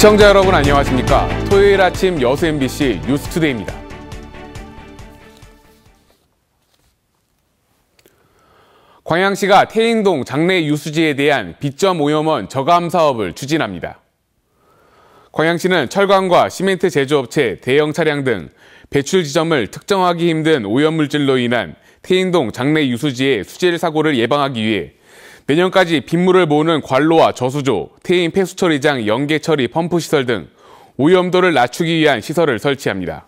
시청자 여러분 안녕하십니까? 토요일 아침 여수 MBC 뉴스투데이입니다. 광양시가 태인동 장내 유수지에 대한 빗점 오염원 저감 사업을 추진합니다. 광양시는 철강과 시멘트 제조업체, 대형 차량 등 배출 지점을 특정하기 힘든 오염물질로 인한 태인동 장내 유수지의 수질 사고를 예방하기 위해 내년까지 빗물을 모으는 관로와 저수조, 태인 폐수 처리장 연계 처리 펌프 시설 등 오염도를 낮추기 위한 시설을 설치합니다.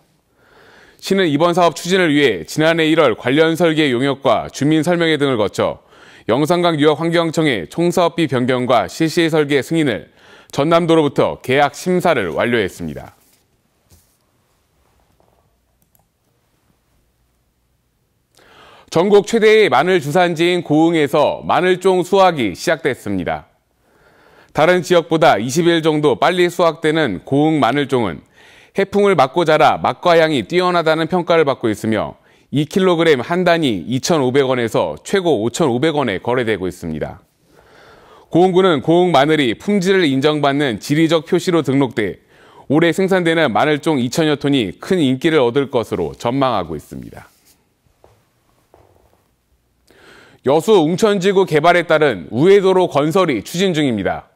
시는 이번 사업 추진을 위해 지난해 1월 관련 설계 용역과 주민 설명회 등을 거쳐 영산강 유역 환경청에 총사업비 변경과 실시 설계 승인을 전남도로부터 계약 심사를 완료했습니다. 전국 최대의 마늘 주산지인 고흥에서 마늘종 수확이 시작됐습니다. 다른 지역보다 20일 정도 빨리 수확되는 고흥 마늘종은 해풍을 맞고 자라 맛과 향이 뛰어나다는 평가를 받고 있으며 2kg 한 단위 2,500원에서 최고 5,500원에 거래되고 있습니다. 고흥군은 고흥 마늘이 품질을 인정받는 지리적 표시로 등록돼 올해 생산되는 마늘종 2천여 톤이 큰 인기를 얻을 것으로 전망하고 있습니다. 여수 웅천지구 개발에 따른 우회도로 건설이 추진 중입니다.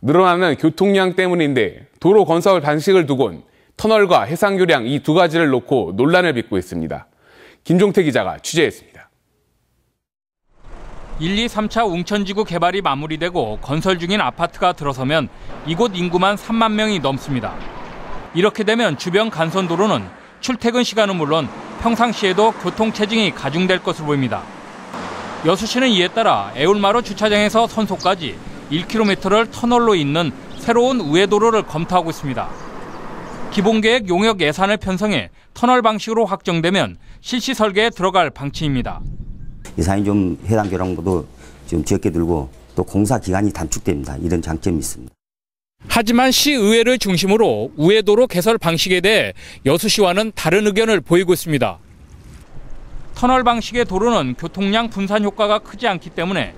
늘어나는 교통량 때문인데 도로 건설 방식을 두곤 터널과 해상교량 이 두 가지를 놓고 논란을 빚고 있습니다. 김종태 기자가 취재했습니다. 1, 2, 3차 웅천지구 개발이 마무리되고 건설 중인 아파트가 들어서면 이곳 인구만 3만 명이 넘습니다. 이렇게 되면 주변 간선도로는 출퇴근 시간은 물론 평상시에도 교통 체증이 가중될 것으로 보입니다. 여수시는 이에 따라 애울마루 주차장에서 선소까지 1km를 터널로 잇는 새로운 우회도로를 검토하고 있습니다. 기본계획 용역 예산을 편성해 터널 방식으로 확정되면 실시 설계에 들어갈 방침입니다. 예산이 좀 해당 교량보다 좀 적게 들고 또 공사 기간이 단축됩니다. 이런 장점이 있습니다. 하지만 시의회를 중심으로 우회도로 개설 방식에 대해 여수시와는 다른 의견을 보이고 있습니다. 터널 방식의 도로는 교통량 분산 효과가 크지 않기 때문에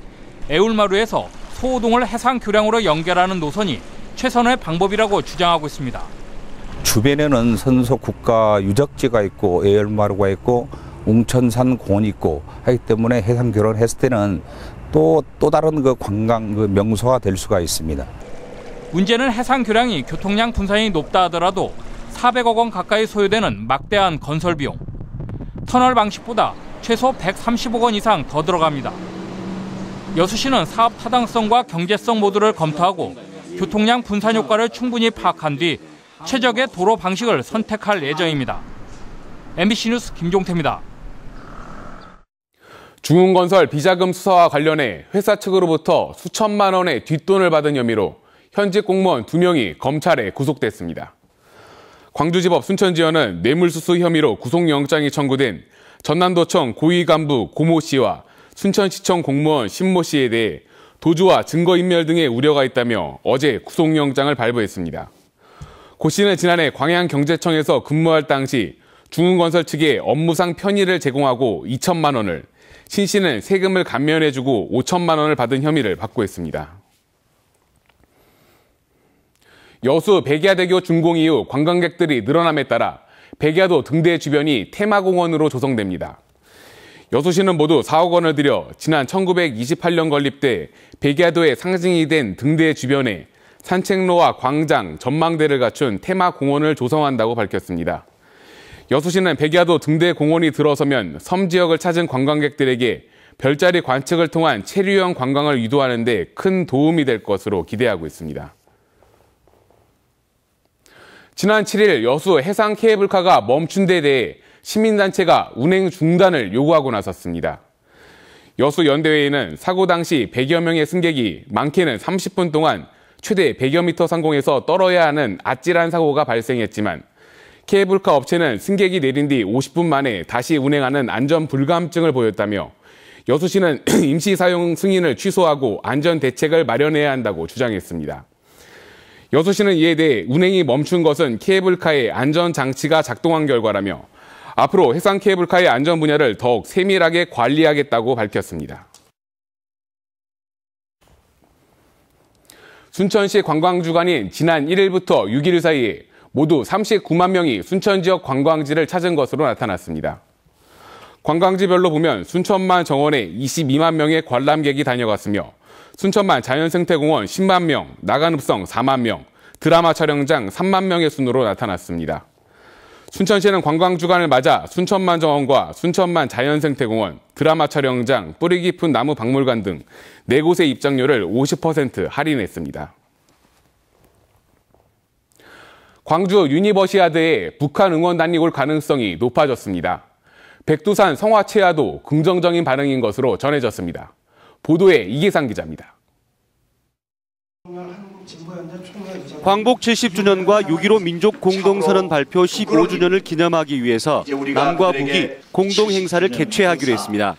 애울마루에서 소호동을 해상 교량으로 연결하는 노선이 최선의 방법이라고 주장하고 있습니다. 주변에는 선소 국가 유적지가 있고 애울마루가 있고 웅천산 공원이 있고 하기 때문에 해상 교량을 했을 때는 또 또 다른 그 관광 그 명소가 될 수가 있습니다. 문제는 해상 교량이 교통량 분산이 높다 하더라도 400억 원 가까이 소요되는 막대한 건설 비용. 터널 방식보다 최소 130억 원 이상 더 들어갑니다. 여수시는 사업 타당성과 경제성 모두를 검토하고 교통량 분산 효과를 충분히 파악한 뒤 최적의 도로 방식을 선택할 예정입니다. MBC 뉴스 김종태입니다. 중흥건설 비자금 수사와 관련해 회사 측으로부터 수천만 원의 뒷돈을 받은 혐의로 현직 공무원 2명이 검찰에 구속됐습니다. 광주지법 순천지원은 뇌물수수 혐의로 구속영장이 청구된 전남도청 고위 간부 고모 씨와 순천시청 공무원 신모 씨에 대해 도주와 증거인멸 등의 우려가 있다며 어제 구속영장을 발부했습니다. 고 씨는 지난해 광양경제청에서 근무할 당시 중흥건설 측에 업무상 편의를 제공하고 2천만 원을, 신 씨는 세금을 감면해주고 5천만 원을 받은 혐의를 받고 있습니다. 여수 백야대교 준공 이후 관광객들이 늘어남에 따라 백야도 등대 주변이 테마공원으로 조성됩니다. 여수시는 모두 4억 원을 들여 지난 1928년 건립돼 백야도의 상징이 된 등대 주변에 산책로와 광장, 전망대를 갖춘 테마공원을 조성한다고 밝혔습니다. 여수시는 백야도 등대 공원이 들어서면 섬 지역을 찾은 관광객들에게 별자리 관측을 통한 체류형 관광을 유도하는 데 큰 도움이 될 것으로 기대하고 있습니다. 지난 7일 여수 해상 케이블카가 멈춘 데 대해 시민단체가 운행 중단을 요구하고 나섰습니다. 여수 연대회에는 사고 당시 100여 명의 승객이 많게는 30분 동안 최대 100여 미터 상공에서 떨어야 하는 아찔한 사고가 발생했지만 케이블카 업체는 승객이 내린 뒤 50분 만에 다시 운행하는 안전 불감증을 보였다며 여수시는 임시 사용 승인을 취소하고 안전 대책을 마련해야 한다고 주장했습니다. 여수시는 이에 대해 운행이 멈춘 것은 케이블카의 안전 장치가 작동한 결과라며 앞으로 해상 케이블카의 안전 분야를 더욱 세밀하게 관리하겠다고 밝혔습니다. 순천시 관광주간인 지난 1일부터 6일 사이에 모두 39만 명이 순천 지역 관광지를 찾은 것으로 나타났습니다. 관광지별로 보면 순천만 정원에 22만 명의 관람객이 다녀갔으며 순천만 자연생태공원 10만 명, 나간읍성 4만 명, 드라마 촬영장 3만 명의 순으로 나타났습니다. 순천시는 관광주간을 맞아 순천만 정원과 순천만 자연생태공원, 드라마 촬영장, 뿌리 깊은 나무 박물관 등 4곳의 입장료를 50% 할인했습니다. 광주 유니버시아드에 북한 응원단이 올 가능성이 높아졌습니다. 백두산 성화체화도 긍정적인 반응인 것으로 전해졌습니다. 보도에 이계상 기자입니다. 광복 70주년과 6.15 민족 공동선언 발표 15주년을 기념하기 위해서 남과 북이 공동 행사를 개최하기로 했습니다.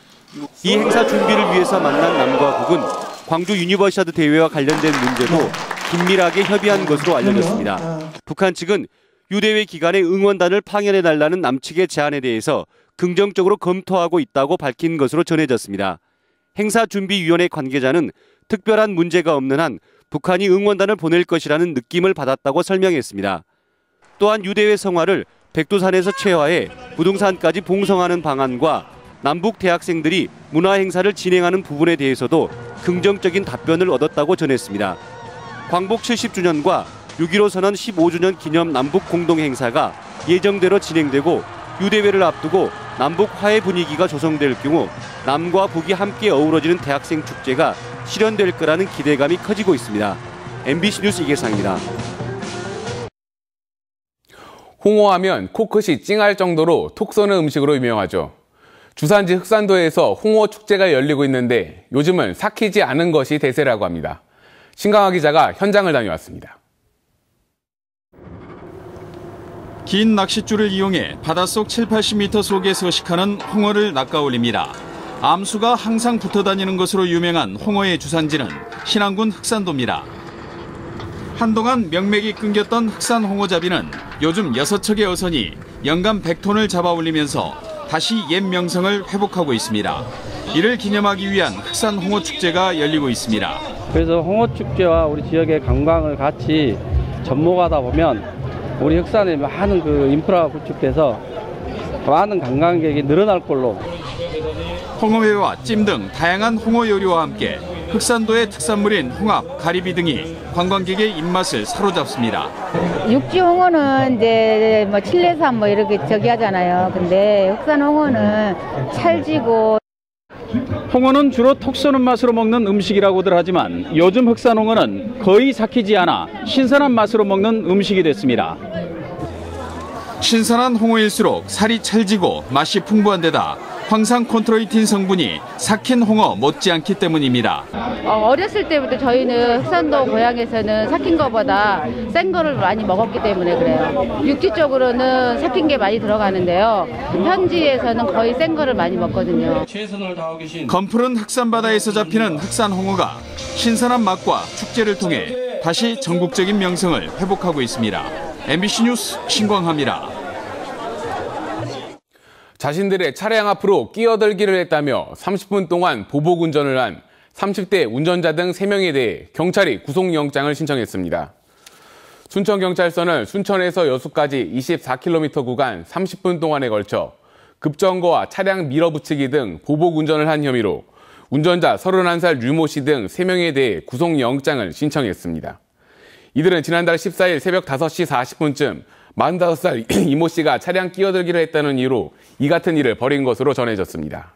이 행사 준비를 위해서 만난 남과 북은 광주 유니버시아드 대회와 관련된 문제도 긴밀하게 협의한 것으로 알려졌습니다. 북한 측은 유대회 기간에 응원단을 파견해달라는 남측의 제안에 대해서 긍정적으로 검토하고 있다고 밝힌 것으로 전해졌습니다. 행사준비위원회 관계자는 특별한 문제가 없는 한 북한이 응원단을 보낼 것이라는 느낌을 받았다고 설명했습니다. 또한 유대회 성화를 백두산에서 최화해 부동산까지 봉성하는 방안과 남북 대학생들이 문화 행사를 진행하는 부분에 대해서도 긍정적인 답변을 얻었다고 전했습니다. 광복 70주년과 6.15 선언 15주년 기념 남북 공동 행사가 예정대로 진행되고 유대회를 앞두고 남북 화해 분위기가 조성될 경우 남과 북이 함께 어우러지는 대학생 축제가 실현될 거라는 기대감이 커지고 있습니다. MBC 뉴스 이계상입니다. 홍어하면 코끝이 찡할 정도로 톡 쏘는 음식으로 유명하죠. 주산지 흑산도에서 홍어 축제가 열리고 있는데 요즘은 삭히지 않은 것이 대세라고 합니다. 신강화 기자가 현장을 다녀왔습니다. 긴 낚싯줄을 이용해 바닷속 7, 80m 속에 서식하는 홍어를 낚아올립니다. 암수가 항상 붙어 다니는 것으로 유명한 홍어의 주산지는 신안군 흑산도입니다. 한동안 명맥이 끊겼던 흑산 홍어잡이는 요즘 6척의 어선이 연간 100톤을 잡아올리면서 다시 옛 명성을 회복하고 있습니다. 이를 기념하기 위한 흑산 홍어 축제가 열리고 있습니다. 그래서 홍어 축제와 우리 지역의 관광을 같이 접목하다 보면 우리 흑산에 많은 그 인프라가 구축돼서 많은 관광객이 늘어날 걸로 홍어회와 찜 등 다양한 홍어 요리와 함께 흑산도의 특산물인 홍합, 가리비 등이 관광객의 입맛을 사로잡습니다. 육지 홍어는 이제 뭐 칠레산 뭐 이렇게 저기 하잖아요. 근데 흑산 홍어는 찰지고 홍어는 주로 톡 쏘는 맛으로 먹는 음식이라고들 하지만 요즘 흑산 홍어는 거의 삭히지 않아 신선한 맛으로 먹는 음식이 됐습니다. 신선한 홍어일수록 살이 찰지고 맛이 풍부한 데다 황산 콘트로이틴 성분이 삭힌 홍어 못지않기 때문입니다. 어, 어렸을 때부터 저희는 흑산도 고향에서는 삭힌 거보다 센 거를 많이 먹었기 때문에 그래요. 육지 쪽으로는 삭힌 게 많이 들어가는데요. 현지에서는 거의 센 거를 많이 먹거든요. 검푸른 흑산 바다에서 잡히는 흑산 홍어가 신선한 맛과 축제를 통해 다시 전국적인 명성을 회복하고 있습니다. MBC 뉴스 신광합니다. 자신들의 차량 앞으로 끼어들기를 했다며 30분 동안 보복 운전을 한 30대 운전자 등 3명에 대해 경찰이 구속영장을 신청했습니다. 순천경찰서는 순천에서 여수까지 24km 구간 30분 동안에 걸쳐 급정거와 차량 밀어붙이기 등 보복 운전을 한 혐의로 운전자 31살 류모 씨 등 3명에 대해 구속영장을 신청했습니다. 이들은 지난달 14일 새벽 5시 40분쯤 45살 이모 씨가 차량 끼어들기를 했다는 이유로 이 같은 일을 벌인 것으로 전해졌습니다.